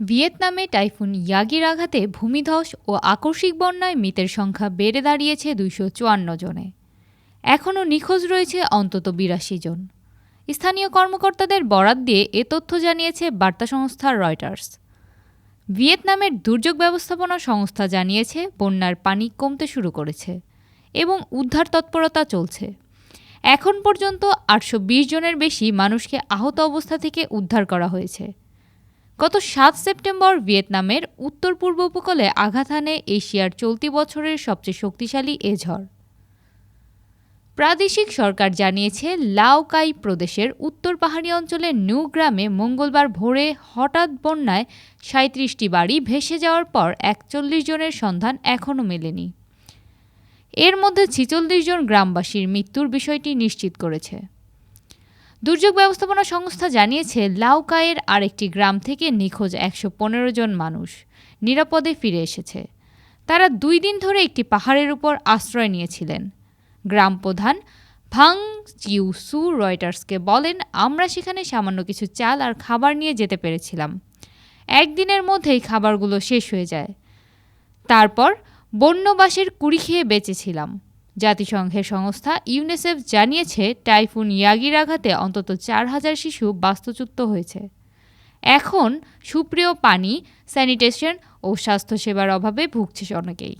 ভিয়েতনামে typhoon ইয়াগির আঘাতে ভূমিধস ও আকস্মিক বন্যায় মৃতের সংখ্যা বেড়ে দাঁড়িয়েছে দুইশো চুয়ান্ন জনে। এখনও নিখোঁজ রয়েছে অন্তত বিরাশি জন। স্থানীয় কর্মকর্তাদের বরাত দিয়ে এ তথ্য জানিয়েছে বার্তা সংস্থা রয়টার্স। ভিয়েতনামের দুর্যোগ ব্যবস্থাপনা সংস্থা জানিয়েছে, বন্যার পানি কমতে শুরু করেছে এবং উদ্ধার তৎপরতা চলছে। এখন পর্যন্ত আটশো বিশ জনের বেশি মানুষকে আহত অবস্থা থেকে উদ্ধার করা হয়েছে। গত সাত সেপ্টেম্বর ভিয়েতনামের উত্তর পূর্ব উপকূলে আঘাত হানে এশিয়ার চলতি বছরের সবচেয়ে শক্তিশালী এ ঝড়। প্রাদেশিক সরকার জানিয়েছে লাওকাই প্রদেশের উত্তর পাহাড়ি অঞ্চলের নিউ গ্রামে মঙ্গলবার ভোরে হঠাৎ বন্যায় সাঁত্রিশটি বাড়ি ভেসে যাওয়ার পর একচল্লিশ জনের সন্ধান এখনও মেলেনি। এর মধ্যে ছিচল্লিশ জন গ্রামবাসীর মৃত্যুর বিষয়টি নিশ্চিত করেছে। দুর্যোগ ব্যবস্থাপনা সংস্থা জানিয়েছে লাউকায়ের আরেকটি গ্রাম থেকে নিখোঁজ একশো পনেরো জন মানুষ নিরাপদে ফিরে এসেছে। তারা দুই দিন ধরে একটি পাহাড়ের উপর আশ্রয় নিয়েছিলেন। গ্রাম প্রধান ভাং চিউ সু রয়টার্সকে বলেন, আমরা সেখানে সামান্য কিছু চাল আর খাবার নিয়ে যেতে পেরেছিলাম। একদিনের মধ্যেই খাবারগুলো শেষ হয়ে যায়। তারপর বন্যবাসের কুড়ি খেয়ে বেঁচেছিলাম। জাতিসংঘের সংস্থা ইউনিসেফ জানিয়েছে, টাইফুন ইয়াগির আঘাতে অন্তত চার হাজার শিশু বাস্তুচ্যুত হয়েছে। এখন সুপ্রিয় পানি, স্যানিটেশন ও স্বাস্থ্যসেবার অভাবে ভুগছে অনেকেই।